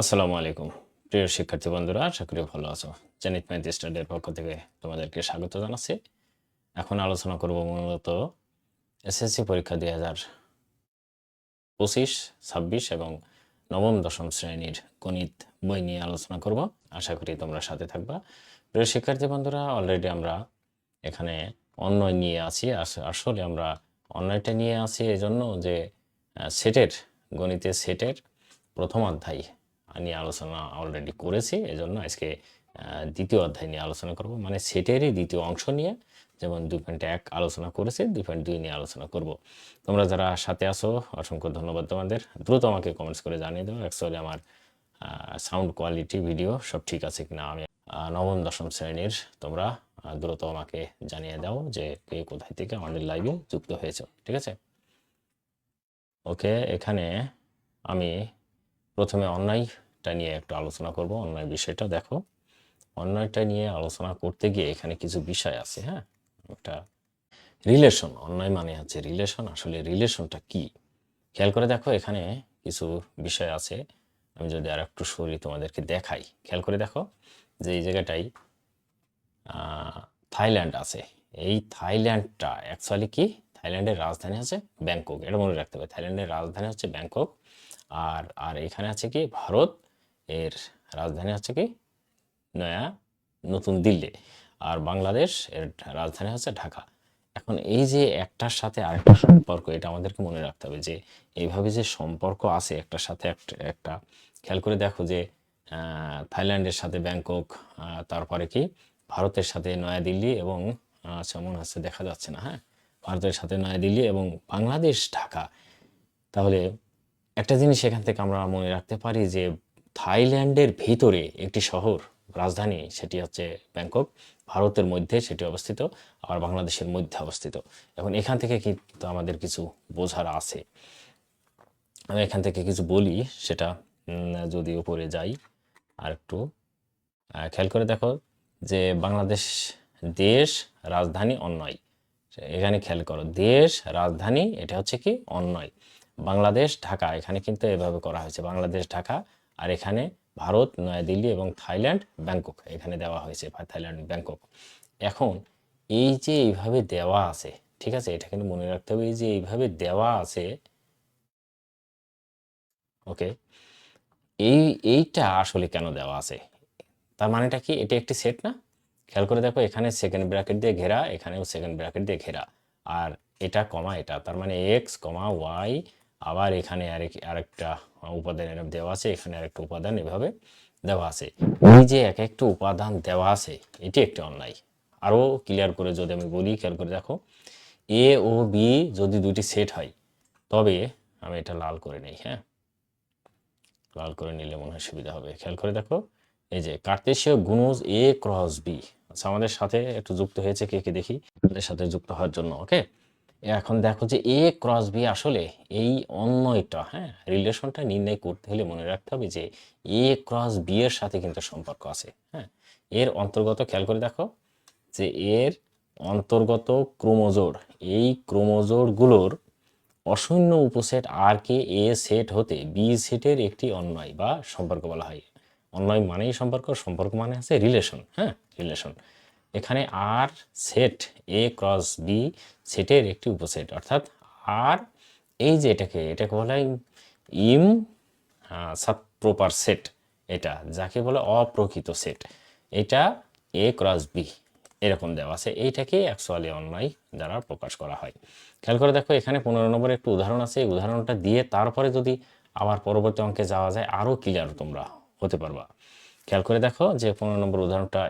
আসসালামু আলাইকুম। প্রিয় শিক্ষার্থী বন্ধুরা, আশা করি ভালো আছো। জেনিত ম্যাথ স্টাডির পক্ষ থেকে তোমাদেরকে স্বাগত জানাচ্ছি। এখন আলোচনা করব মূলত এসএসসি পরীক্ষা দুই হাজার পঁচিশ, ছাব্বিশ এবং নবম, দশম শ্রেণির গণিত বই নিয়ে আলোচনা করব। আশা করি তোমরা সাথে থাকবা। প্রিয় শিক্ষার্থী বন্ধুরা অলরেডি আমরা এখানে অন্যয় নিয়ে আছি। আস- আসলে আমরা অন্যয়টা নিয়ে আছি এই জন্য যে সেটের, গণিতের সেটের প্রথম অধ্যায় নিয়ে আলোচনা অলরেডি করেছি, এজন্য আজকে দ্বিতীয় অধ্যায় নিয়ে আলোচনা করব। মানে সেটেরই দ্বিতীয় অংশ নিয়ে, যেমন দুই পয়েন্ট এক আলোচনা করেছি, দুই পয়েন্ট দুই নিয়ে আলোচনা করব। তোমরা যারা সাথে আসো অসংখ্য ধন্যবাদ তোমাদের। দ্রুত আমাকে কমেন্টস করে জানিয়ে দাও অ্যাকচুয়ালি আমার সাউন্ড কোয়ালিটি ভিডিও সব ঠিক আছে কিনা আমি নবম, দশম শ্রেণির তোমরা দ্রুত আমাকে জানিয়ে দাও যে কে কোথায় থেকে আমাদের লাইভে যুক্ত হয়েছে, ঠিক আছে? ওকে এখানে আমি প্রথমে অন্যায়টা নিয়ে একটু আলোচনা করব অন্যায় বিষয়টা দেখো। অন্যায়টা নিয়ে আলোচনা করতে গিয়ে এখানে কিছু বিষয় আছে হ্যাঁ? একটা রিলেশন অন্যায় মানে হচ্ছে রিলেশন আসলে রিলেশনটা কি? খেয়াল করে দেখো, এখানে কিছু বিষয় আছে। আমি যদি আর একটু সরি তোমাদেরকে দেখাই। খেয়াল করে দেখো, যে এই জায়গাটাই থাইল্যান্ড আছে। এই থাইল্যান্ডটা অ্যাকচুয়ালি কি? থাইল্যান্ডের রাজধানী হচ্ছে ব্যাংকক। এটা মনে রাখতে হবে, থাইল্যান্ডের রাজধানী হচ্ছে ব্যাংকক। আর আর এখানে আছে কি? ভারত। এর রাজধানী হচ্ছে কি? নয়া নতুন দিল্লি। আর বাংলাদেশ এর রাজধানী হচ্ছে ঢাকা। এখন এই যে একটার সাথে আরেকটা সম্পর্ক এটা আমাদেরকে মনে রাখতে হবে যে এইভাবে যে সম্পর্ক আছে একটার সাথে একটা খেয়াল করে দেখো যে থাইল্যান্ডের সাথে ব্যাংকক তারপরে কি? ভারতের সাথে নয়াদিল্লি এবং আহ, আচ্ছা হচ্ছে দেখা যাচ্ছে না হ্যাঁ? ভারতের সাথে নয়াদিল্লি এবং বাংলাদেশ ঢাকা। তাহলে একটা জিনিস এখান থেকে আমরা মনে রাখতে পারি যে থাইল্যান্ডের ভিতরে একটি শহর, রাজধানী, সেটি হচ্ছে ব্যাংকক। ভারতের মধ্যে সেটি অবস্থিত আর বাংলাদেশের মধ্যে অবস্থিত। এখন এখান থেকে কিন্তু আমাদের কিছু বোঝার আছে। আমি এখান থেকে কিছু বলি, সেটা যদি উপরে যাই আর একটু খেয়াল করে দেখো যে বাংলাদেশ দেশ, রাজধানী অন্যয় এখানে খেয়াল করো, দেশ, রাজধানী, এটা হচ্ছে কি অন্যয় বাংলাদেশ, ঢাকা, এখানে কিন্তু এভাবে করা হয়েছে। বাংলাদেশ, ঢাকা আর এখানে ভারত, নয়াদিল্লি এবং থাইল্যান্ড, ব্যাংকক এখানে দেওয়া হয়েছে থাইল্যান্ড, ব্যাংকক। এখন এই যে এইভাবে দেওয়া আছে, ঠিক আছে? এটা কিন্তু মনে রাখতে হবে, এই যে এইভাবে দেওয়া আছে, ওকে? এই, এইটা আসলে কেন দেওয়া আছে? তার মানেটা কি? এটি একটি সেট না? খেয়াল করে দেখো, এখানে সেকেন্ড ব্র্যাকেট দিয়ে ঘেরা, এখানেও সেকেন্ড ব্র্যাকেট দিয়ে ঘেরা। আর এটা কমা এটা, তার মানে এক্স কমা ওয়াই আবার এখানে আরেক, আরেকটা উপাদান এরকম দেওয়া আছে, এখানে আরেকটা উপাদান এভাবে দেওয়া আছে। এই যে এক একটা উপাদান দেওয়া আছে, এটি একটি অন্যায়। আরও ক্লিয়ার করে যদি আমি বলি খেয়াল করে দেখো। এ ও বি যদি দুটি সেট হয়, তবে আমি এটা লাল করে নেই হ্যাঁ? লাল করে নিলে মনে হয় সুবিধা হবে। খেয়াল করে দেখো, এই যে কার্তেশীয় গুণজ এ ক্রস বি আচ্ছা আমাদের সাথে একটু যুক্ত হয়েছে কে কে দেখি? আমাদের সাথে যুক্ত হওয়ার জন্য ওকে এখন দেখো যে এ ক্রস বি আসলে এই অন্যয়টা হ্যাঁ রিলেশনটা নির্ণয় করতে হলে মনে রাখতে হবে যে এ ক্রস বি এর সাথে কিন্তু সম্পর্ক আছে হ্যাঁ। এর অন্তর্গত খেয়াল করে দেখো যে এর অন্তর্গত ক্রোমোজোর, এই ক্রোমোজোরগুলোর অশূন্য উপসেট আর কে এ সেট হতে বি সেটের একটি অন্যয় বা সম্পর্ক বলা হয়। অন্যয় মানেই সম্পর্ক সম্পর্ক মানে আছে রিলেশন হ্যাঁ রিলেশন এখানে আর সেট এ ক্রস বি সেটের একটি উপসেট। অর্থাৎ আর এই যে এটাকে এটাকে বলা হয় ইম সাব প্রপার সেট এটা, যাকে বলে অপ্রকৃত সেট এটা এ ক্রস বি এরকম দেওয়া আছে। এইটাকে অ্যাকচুয়ালি অন্যায় দ্বারা প্রকাশ করা হয়। খেয়াল করে দেখো, এখানে পনেরো নম্বরে একটু উদাহরণ আছে। এই উদাহরণটা দিয়ে তারপরে যদি আবার পরবর্তী অঙ্কে যাওয়া যায় আরও ক্লিয়ার তোমরা হতে পারবা। খেয়াল করে দেখো যে পনেরো নম্বর উদাহরণটা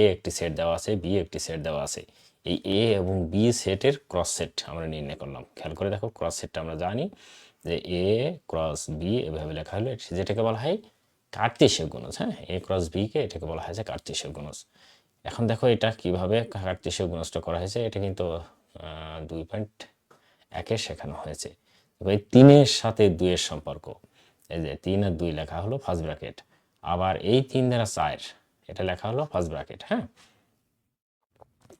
এ একটি সেট দেওয়া আছে, বি একটি সেট দেওয়া আছে। এই এ এবং বি সেটের ক্রস সেট আমরা নির্ণয় করলাম। খেয়াল করে দেখো ক্রস সেটটা আমরা জানি যে এ ক্রস বি এভাবে লেখা হলো যেটাকে বলা হয় কার্তেশীয় গুণজ হ্যাঁ? এ ক্রস বিকে এটাকে বলা হয় যে কার্তেশীয় গুণজ। এখন দেখো এটা কীভাবে কার্তেশীয় গুণজটা করা হয়েছে, এটা কিন্তু দুই পয়েন্ট একে শেখানো হয়েছে। তবে তিনের সাথে দুইয়ের সম্পর্ক, এই যে তিন আর দুই লেখা হলো ফার্স্ট ব্র্যাকেট আবার এই তিন দ্বারা চার। এটা লেখা হলো ফার্স্ট ব্র্যাকেট হ্যাঁ?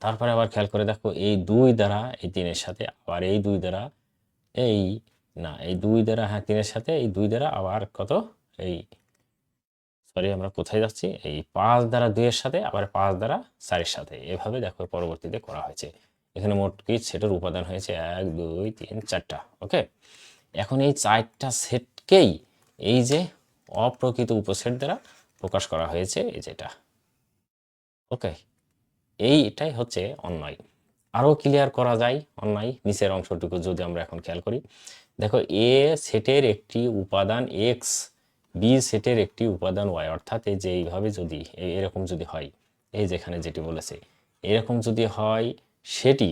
তারপরে আবার খেয়াল করে দেখো, এই দুই দ্বারা এই তিনের সাথে, আবার এই দুই দ্বারা এই, না, এই দুই দ্বারা হ্যাঁ তিনের সাথে, এই দুই দ্বারা আবার কত? এই সরি আমরা কোথায় যাচ্ছি? এই পাঁচ দ্বারা দুইয়ের সাথে, আবার পাঁচ দ্বারা চারের সাথে। এভাবে দেখো পরবর্তীতে করা হয়েছে। এখানে মোট কি? সেটের উপাদান হয়েছে এক, দুই, তিন, চারটা ওকে এখন এই চারটা সেটকেই এই যে অপ্রকৃত উপসেট দ্বারা প্রকাশ করা হয়েছে এই যেটা ওকে এইটাই হচ্ছে অন্যায়। আরও ক্লিয়ার করা যায় অন্যায় নিচের অংশটুকু যদি আমরা এখন খেয়াল করি। দেখো, এ সেটের একটি উপাদান এক্স বি সেটের একটি উপাদান ওয়াই অর্থাৎ এই যে এইভাবে যদি এরকম যদি হয়, এই যেখানে যেটি বলেছে, এরকম যদি হয়, সেটি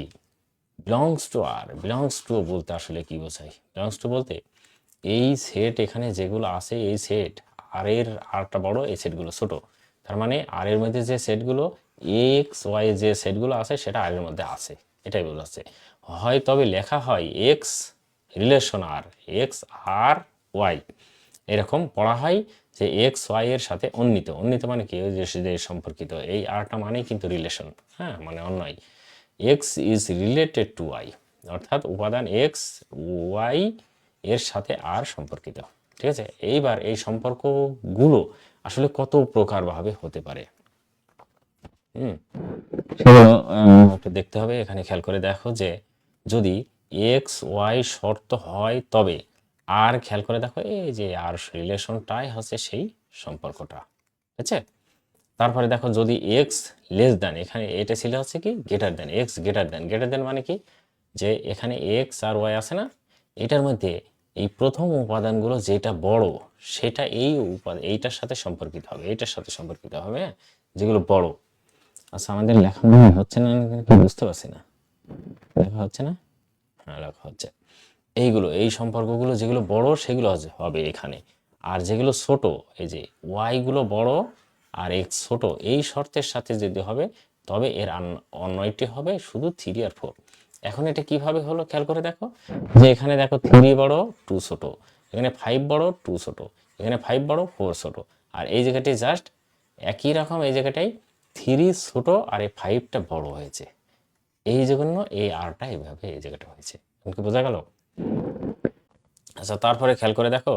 belongs to R belongs to বলতে আসলে কি বোঝায়? বিলংস টু বলতে এই সেট এখানে যেগুলো আছে, এই সেট আর এর আরটা বড়, এই সেটগুলো ছোট। তার মানে আর এর মধ্যে যে সেটগুলো এক্স ওয়াই যে সেটগুলো আছে, সেটা আর এর মধ্যে আছে। এটাই বোঝাচ্ছে হয় তবে লেখা হয় x relation R x R y এরকম পড়া হয় যে এক্স ওয়াই এর সাথে অন্বিত। অন্বিত মানে কি? যে যে সম্পর্কিত। এই আরটা মানেই কিন্তু রিলেশন হ্যাঁ মানে অন্যয়। X is related to y অর্থাৎ উপাদান এক্স ওয়াই এর সাথে আর সম্পর্কিত। ঠিক আছে? এইবার এই সম্পর্কগুলো আসলে কত প্রকারভাবে হতে পারে? হুম? একটু দেখতে হবে এখানে খেয়াল করে দেখো যে যদি এক্স ওয়াই শর্ত হয় তবে আর খেয়াল করে দেখো এই যে আর রিলেশনটাই হচ্ছে সেই সম্পর্কটা। ঠিক আছে? তারপরে দেখো যদি এক্স লেস দেন এখানে এটা ছিল হচ্ছে কি greater than x greater than greater than মানে কি? যে এখানে এক্স আর ওয়াই আছে না এটার মধ্যে এই প্রথম উপাদানগুলো যেটা বড়, সেটা এই উপাদান এইটার সাথে সম্পর্কিত হবে, এইটার সাথে সম্পর্কিত হবে? যেগুলো বড়। আচ্ছা আমাদের লেখা মনে হচ্ছে না বুঝতে পারছি না? লেখা হচ্ছে না? হ্যাঁ লেখা হচ্ছে। এইগুলো, এই সম্পর্কগুলো যেগুলো বড়, সেগুলো হবে এখানে। আর যেগুলো ছোট, এই যে ওয়াইগুলো বড় আর এক্স ছোট, এই শর্তের সাথে যদি হবে, তবে এর আন- অন্যয়টি হবে শুধু থ্রি আর ফোর এখন এটা কীভাবে হলো খেয়াল করে দেখো। যে এখানে দেখো থ্রি বড় টু ছোট। এখানে ফাইভ বড় টু ছোট। এখানে ফাইভ বড় ফোর ছোট। আর এই জায়গাটি জাস্ট একই রকম, এই জায়গাটাই থ্রি ছোট আর এই ফাইভটা বড় হয়েছে। এই জন্য এই আরটা এইভাবে এই জায়গাটা হয়েছে। কি বোঝা গেল? আচ্ছা তারপরে খেয়াল করে দেখো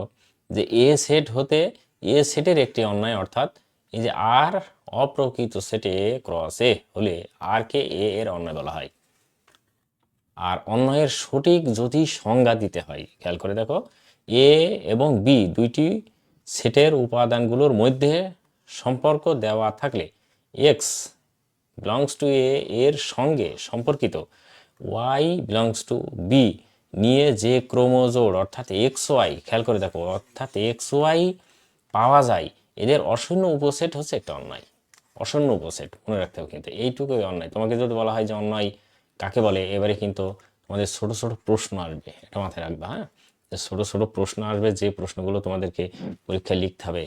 যে এ সেট হতে এ সেটের একটি অন্যায়, অর্থাৎ এই যে আর অপ্রকৃত সেটে ক্রস এ হলে আর কে এ এর অন্যায় বলা হয়। আর অন্যয়ের সঠিক যদি সংজ্ঞা দিতে হয়, খেয়াল করে দেখো, এ এবং বি দুইটি সেটের উপাদানগুলোর মধ্যে সম্পর্ক দেওয়া থাকলে এক্স বিলংস টু এ এর সঙ্গে সম্পর্কিত ওয়াই বিলংস টু বি নিয়ে যে ক্রোমোজোড অর্থাৎ এক্স ওয়াই খেয়াল করে দেখো, অর্থাৎ এক্স ওয়াই পাওয়া যায়, এদের অশূন্য উপসেট হচ্ছে একটা অন্যায় অশূন্য উপসেট, মনে রাখতে হবে কিন্তু এইটুকুই অন্যায় তোমাকে যদি বলা হয় যে অন্যায় কাকে বলে? এবারে কিন্তু তোমাদের ছোট ছোট প্রশ্ন আসবে, এটা মাথায় রাখবে হ্যাঁ? ছোট ছোট প্রশ্ন আসবে, যে প্রশ্নগুলো তোমাদেরকে পরীক্ষায় লিখতে হবে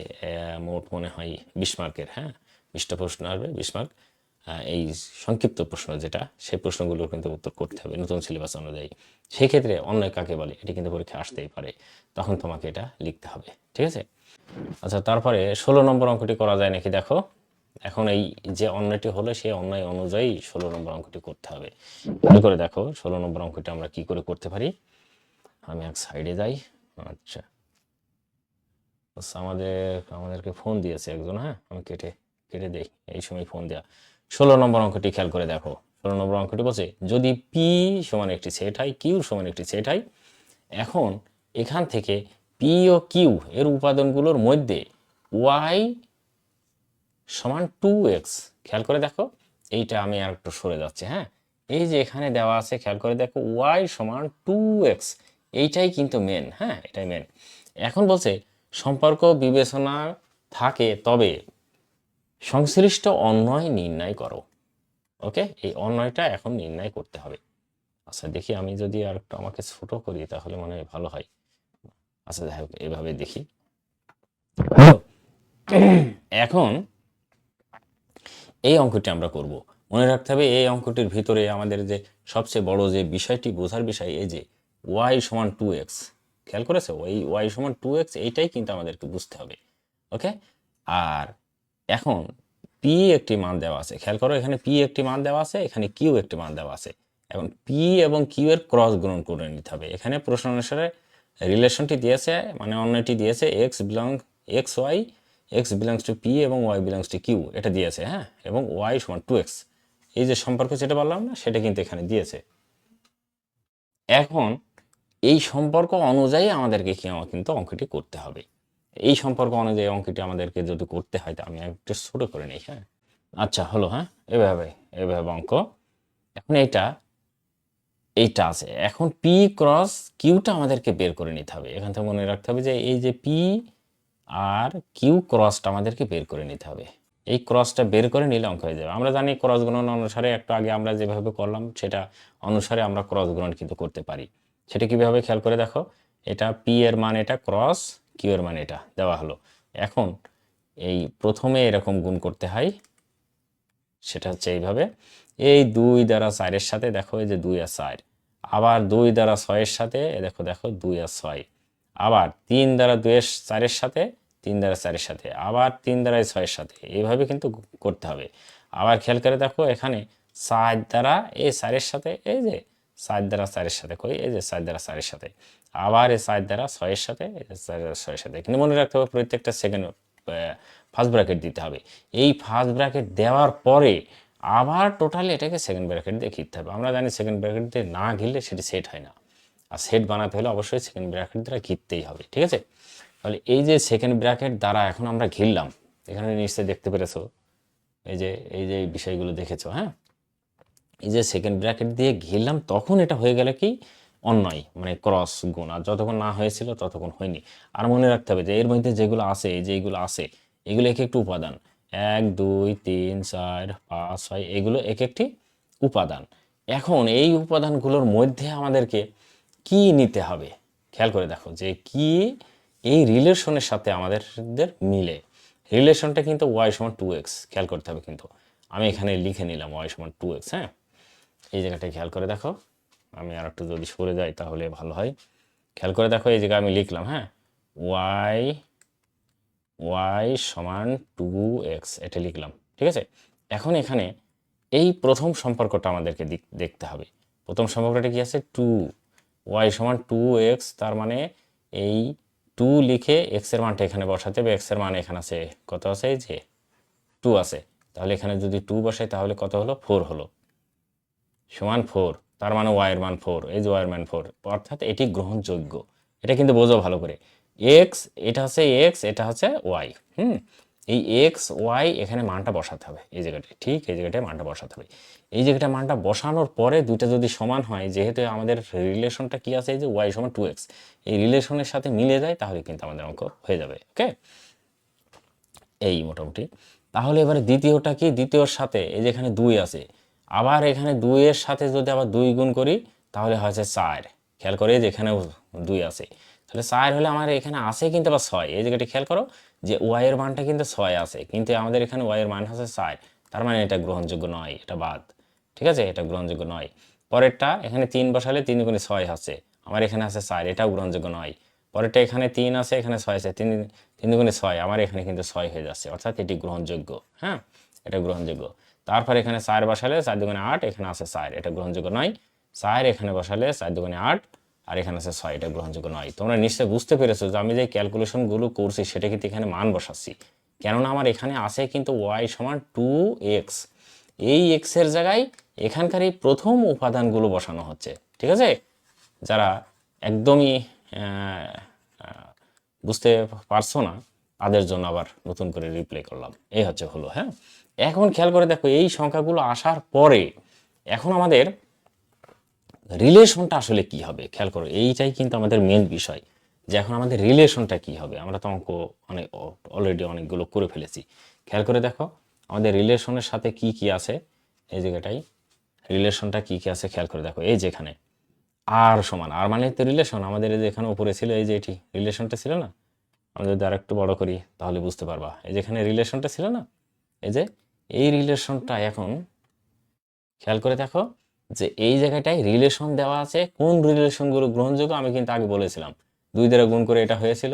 মোট মনে হয় বিশ মার্কের হ্যাঁ? বিশটা প্রশ্ন আসবে, বিশ মার্ক। এই সংক্ষিপ্ত প্রশ্ন যেটা, সেই প্রশ্নগুলো কিন্তু উত্তর করতে হবে নতুন সিলেবাস অনুযায়ী। সেই ক্ষেত্রে অন্যায় কাকে বলে, এটি কিন্তু পরীক্ষায় আসতেই পারে, তখন তোমাকে এটা লিখতে হবে, ঠিক আছে? আচ্ছা তারপরে ষোলো নম্বর অঙ্কটি করা যায় নাকি দেখো? এখন এই যে অন্যায়টি হলো, সেই অন্যায় অনুযায়ী ষোলো নম্বর অঙ্কটি করতে হবে। খেয়াল করে দেখো, ষোলো নম্বর অঙ্কটি আমরা কি করে করতে পারি? আমি এক সাইডে যাই। আচ্ছা। আমাদের, আমাদেরকে ফোন দিয়েছে একজন হ্যাঁ? আমি কেটে কেটে দেই। এই সময় ফোন দেওয়া ষোলো নম্বর অঙ্কটি খেয়াল করে দেখো। ষোলো নম্বর অঙ্কটি বলছে, যদি পি সমান একটি সেট হয় কিউ সমান একটি সেট হয়, এখন এখান থেকে পি ও কিউ এর উপাদানগুলোর মধ্যে ওয়াই সমান টু এক্স খেয়াল করে দেখো, এইটা আমি আর একটু সরে যাচ্ছি হ্যাঁ? এই যে এখানে দেওয়া আছে, খেয়াল করে দেখো ওয়াই সমান টু এক্স এইটাই কিন্তু মেন হ্যাঁ? এটাই মেন এখন বলছে, সম্পর্ক বিবেচনা থাকে, তবে সংশ্লিষ্ট অন্যয় নির্ণয় করো। ওকে? এই অন্যয়টা এখন নির্ণয় করতে হবে। আচ্ছা দেখি আমি যদি আর একটু আমাকে ছোট করি, তাহলে মনে হয় ভালো হয়। আচ্ছা যাই হোক, এভাবে দেখি। এখন এই অঙ্কটি আমরা করব। মনে রাখতে হবে এই অঙ্কটির ভিতরে আমাদের যে সবচেয়ে বড় যে বিষয়টি বোঝার বিষয় এই যে ওয়াই সমান টু এক্স খেয়াল করেছে? ওই ওয়াই সমান টু এক্স এইটাই কিন্তু আমাদেরকে বুঝতে হবে। ওকে আর এখন পি একটি মান দেওয়া আছে। খেয়াল করো, এখানে পি একটি মান দেওয়া আছে, এখানে কিউ একটি মান দেওয়া আছে। এখন পি এবং কিউ এর ক্রস গ্রহণ করে নিতে হবে। এখানে প্রশ্ন অনুসারে রিলেশনটি দিয়েছে মানে অন্যটি দিয়েছে x belong x y x belongs to P এবং ওয়াই বিলংস টু কিউ এটা দিয়েছে হ্যাঁ? এবং ওয়াই সমান টু এক্স এই যে সম্পর্ক যেটা বললাম না, সেটা কিন্তু এখানে দিয়েছে। এখন এই সম্পর্ক অনুযায়ী আমাদেরকে কি আমার কিন্তু অঙ্কটি করতে হবে। এই সম্পর্ক অনুযায়ী অঙ্কটি আমাদেরকে যদি করতে হয়, তা আমি একটু ছোটো করে নিই হ্যাঁ? আচ্ছা হলো হ্যাঁ? এভাবে এভাবে অঙ্ক। এখন এইটা এইটা আছে। এখন পি ক্রস কিউটা আমাদেরকে বের করে নিতে হবে। এখান থেকে মনে রাখতে হবে যে এই যে পি আর কিউ ক্রসটা আমাদেরকে বের করে নিতে হবে। এই ক্রসটা বের করে নিলে অঙ্ক হয়ে যাবে। আমরা জানি ক্রস গুণন অনুসারে একটু আগে আমরা যেভাবে করলাম, সেটা অনুসারে আমরা ক্রস গুণন কিন্তু করতে পারি। সেটা কীভাবে খেয়াল করে দেখো, এটা পি এর মান এটা ক্রস কিউ এর মান এটা দেওয়া হলো। এখন এই প্রথমে এরকম গুণ করতে হয়, সেটা হচ্ছে এইভাবে। এই দুই দ্বারা চারের সাথে দেখো, এই যে দুই আর চার। আবার দুই দ্বারা ছয়ের সাথে দেখো দেখো, দুই আর ছয়। আবার তিন দ্বারা দুইয়ের চারের সাথে তিন দ্বারা চারের সাথে, আবার তিন দ্বারা ছয়ের সাথে এইভাবে কিন্তু করতে হবে। আবার খেয়াল করে দেখো, এখানে চার দ্বারা এই চারের সাথে, এই যে চার দ্বারা চারের সাথে কই এই যে চার দ্বারা চারের সাথে, আবার এই চার দ্বারা ছয়ের সাথে চার দ্বারা ছয়ের সাথে। কিন্তু মনে রাখতে হবে, প্রত্যেকটা সেকেন্ড ফার্স্ট ব্র্যাকেট দিতে হবে। এই ফার্স্ট ব্র্যাকেট দেওয়ার পরে আবার টোটালি এটাকে সেকেন্ড ব্র্যাকেট দিয়ে ঘিরতে হবে। আমরা জানি সেকেন্ড ব্র্যাকেট দিয়ে না ঘিরলে সেটি সেট হয় না। আর সেট বানাতে হলে অবশ্যই সেকেন্ড ব্র্যাকেট দ্বারা ঘিরতেই হবে, ঠিক আছে? তাহলে এই যে সেকেন্ড ব্র্যাকেট দ্বারা এখন আমরা ঘিরলাম, এখানে নিশ্চয়ই দেখতে পেরেছ, এই যে এই যে বিষয়গুলো দেখেছ হ্যাঁ? এই যে সেকেন্ড ব্র্যাকেট দিয়ে ঘিরলাম, তখন এটা হয়ে গেলে কি? অন্যয় মানে ক্রস গুণ, আর যতক্ষণ না হয়েছিল ততক্ষণ হয়নি। আর মনে রাখতে হবে যে এর মধ্যে যেগুলো আছে, এই যে এইগুলো আছে, এগুলো এক একটু উপাদান। এক, দুই, তিন, চার, পাঁচ, ছয়, এগুলো এক একটি উপাদান। এখন এই উপাদানগুলোর মধ্যে আমাদেরকে কি নিতে হবে? খেয়াল করে দেখো যে কি এই রিলেশনের সাথে আমাদের মিলে। রিলেশনটা কিন্তু ওয়াই সমান টু এক্স খেয়াল করতে হবে কিন্তু। আমি এখানে লিখে নিলাম ওয়াই সমান টু এক্স হ্যাঁ? এই জায়গাটা খেয়াল করে দেখো। আমি আর একটু যদি সরে যাই তাহলে ভালো হয়। খেয়াল করে দেখো, এই জায়গায় আমি লিখলাম হ্যাঁ? ওয়াই ওয়াই সমান টু এক্স এটা লিখলাম, ঠিক আছে? এখন এখানে এই প্রথম সম্পর্কটা আমাদেরকে দেখতে হবে। প্রথম সম্পর্কটা কি আছে? টু ওয়াই সমান টু এক্স তার মানে এই টু লিখে এক্সের মানটা এখানে বসাতে হবে এক্সের মান এখানে আছে, কত আছে? যে টু আছে। তাহলে এখানে যদি টু বসাই তাহলে কত হলো? ফোর হলো। সমান ফোর তার মানে ওয়াইয়ের মান ফোর এই যে ওয়াইয়ের মান ফোর অর্থাৎ এটি গ্রহণযোগ্য। এটা কিন্তু বোঝো ভালো করে। এক্স এটা হচ্ছে এক্স এটা হচ্ছে ওয়াই হুম? এই এক্স ওয়াই এখানে মানটা বসাতে হবে। এই জায়গাটায় ঠিক এই জায়গাটায় মানটা বসাতে হবে। এই জায়গাটায় মানটা বসানোর পরে দুইটা যদি সমান হয়, যেহেতু আমাদের রিলেশনটা কি আছে? যে ওয়াই সমান টু এক্স এই রিলেশনের সাথে মিলে যায়, তাহলে কিন্তু আমাদের অঙ্ক হয়ে যাবে, ওকে? এই মোটামুটি। তাহলে এবারে দ্বিতীয়টা কি? দ্বিতীয়র সাথে, এই যে এখানে দুই আছে। আবার এখানে দুইয়ের সাথে যদি আবার দুই গুণ করি, তাহলে হয়েছে চার। খেয়াল করে যে এখানেও দুই আছে। তাহলে চার হলে আমার এখানে আসে কিন্তু আবার ছয়। এই জায়গাটি খেয়াল করো যে ওয়াইয়ের মানটা কিন্তু ছয় আছে, কিন্তু আমাদের এখানে ওয়াইয়ের মান হচ্ছে চার তার মানে এটা গ্রহণযোগ্য নয়, এটা বাদ। ঠিক আছে? এটা গ্রহণযোগ্য নয়। পরেরটা, এখানে তিন বসালে তিন গুণে ছয় আছে আমার এখানে আছে চার এটাও গ্রহণযোগ্য নয়। পরেরটা এখানে তিন আছে, এখানে ছয় আছে, তিন তিন গুণে ছয়। আমার এখানে কিন্তু ছয় হয়ে যাচ্ছে, অর্থাৎ এটি গ্রহণযোগ্য হ্যাঁ? এটা গ্রহণযোগ্য। তারপর এখানে চার বসালে চার দুগুণে আট, এখানে আছে চার এটা গ্রহণযোগ্য নয়। চার এখানে বসালে চার দুগুণে আট আর এখানে আছে ছয়, এটা গ্রহণযোগ্য নয়। তোমরা নিশ্চয়ই বুঝতে পেরেছ যে আমি যে ক্যালকুলেশনগুলো করছি সেটা কিন্তু এখানে মান বসাচ্ছি। কেননা আমার এখানে আছে কিন্তু ওয়াই সমান টু এক্স এই এক্সের জায়গায় এখানকার এই প্রথম উপাদানগুলো বসানো হচ্ছে, ঠিক আছে? যারা একদমই বুঝতে পারছ না, তাদের জন্য আবার নতুন করে রিপ্লে করলাম। এই হচ্ছে হলো হ্যাঁ? এখন খেয়াল করে দেখো, এই সংখ্যাগুলো আসার পরে, এখন আমাদের রিলেশনটা আসলে কি হবে? খেয়াল করো, এইটাই কিন্তু আমাদের মেন বিষয়। যে এখন আমাদের রিলেশনটা কি হবে? আমরা তো অঙ্ক অনেক অলরেডি অনেকগুলো করে ফেলেছি। খেয়াল করে দেখো, আমাদের রিলেশনের সাথে কি কি আছে? এই জায়গাটাই। রিলেশনটা কি কি আছে? খেয়াল করে দেখো, এই যেখানে। আর সমান আর মানে তো রিলেশন আমাদের এই যে এখানে উপরে ছিল, এই যে এটি রিলেশনটা ছিল না? আমরা যদি আর একটু বড় করি, তাহলে বুঝতে পারবা। এই যেখানে রিলেশনটা ছিল না? এই যে, এই রিলেশনটা এখন, খেয়াল করে দেখো যে এই জায়গাটায় রিলেশন দেওয়া আছে, কোন রিলেশনগুলো গ্রহণযোগ্য আমি কিন্তু আগে বলেছিলাম। দুই দ্বারা গুণ করে এটা হয়েছিল,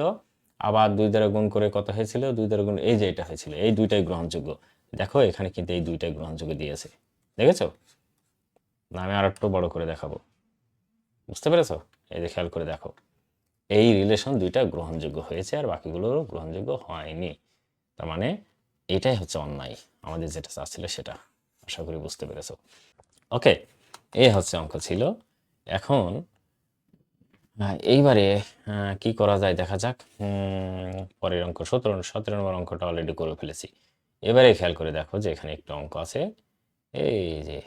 আবার দুই দ্বারা গুণ করে কত হয়েছিল? দুই দ্বারা গুণ, এই যে এটা হয়েছিল, এই দুইটাই গ্রহণযোগ্য। দেখো, এখানে কিন্তু এই দুইটাই গ্রহণযোগ্য দিয়েছে। দেখেছ? না, আমি আর একটু বড় করে দেখাবো। বুঝতে পেরেছ? এই যে খেয়াল করে দেখো। এই রিলেশন দুইটা গ্রহণযোগ্য হয়েছে আর বাকিগুলো গ্রহণযোগ্য হয়নি। তার মানে এটাই হচ্ছে অন্যায়। আমাদের যেটা চাচ্ছিল সেটা। আশা করি বুঝতে পেরেছ। ওকে এই হচ্ছে অঙ্ক ছিল। এখন এইবারে কি করা যায় দেখা যাক। পরের অঙ্ক, সতেরো সতেরো নম্বর অঙ্কটা অলরেডি করে ফেলেছি। এবারে খেয়াল করে দেখো যে এখানে একটা অঙ্ক আছে। এই যে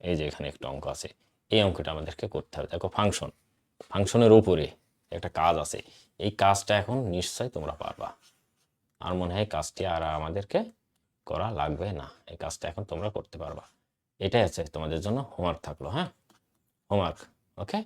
এই যে এখানে একটা অঙ্ক আছে। এই অঙ্কটা আমাদেরকে করতে হবে। দেখো ফাংশন ফাংশনের উপরে একটা কাজ আছে। এই কাজটা এখন নিশ্চয় তোমরা পারবা। আর মনে হয় কাজটি আর আমাদেরকে করা লাগবে না। এই কাজটা এখন তোমরা করতে পারবা। এটাই আছে তোমাদের জন্য হোমওয়ার্ক থাকল হ্যাঁ? হোমওয়ার্ক ওকে